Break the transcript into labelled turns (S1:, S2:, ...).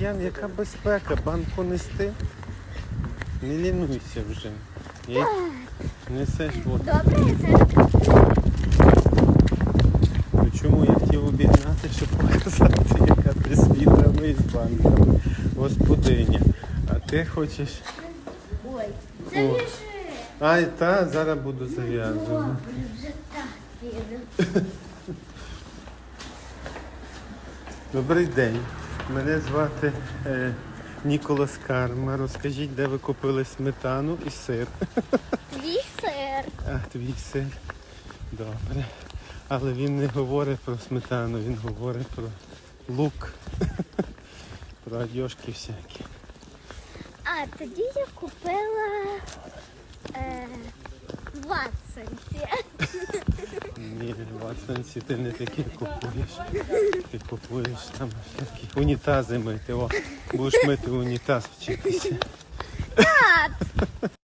S1: Ян, яка безпека? Банку нести? Не лінуйся вже. Є? Несеш воду.
S2: Добре, це
S1: Ну, Чому я хотів обігнати, щоб показати, яка ти світлами із банками. Господиня. А ти хочеш.
S2: ой.
S1: О.
S2: Зав'яжи.
S1: Ай, та, зараз буду зав'язувати.
S2: Добре, вже так піду.
S1: Добрий день. Мене звати е, Ніколас Карма. Розкажіть, де ви купили сметану і сир.
S2: Твій сир.
S1: А, твій сир. Добре. Але він не говорить про сметану, він говорить про лук. Про одежки всякі.
S2: А тоді я купила е, ватсанці.
S1: Ні, в Ватсонсі ти не такі купуєш. Ти купуєш там всякі унітази мити. О, будеш мити унітаз вчитися.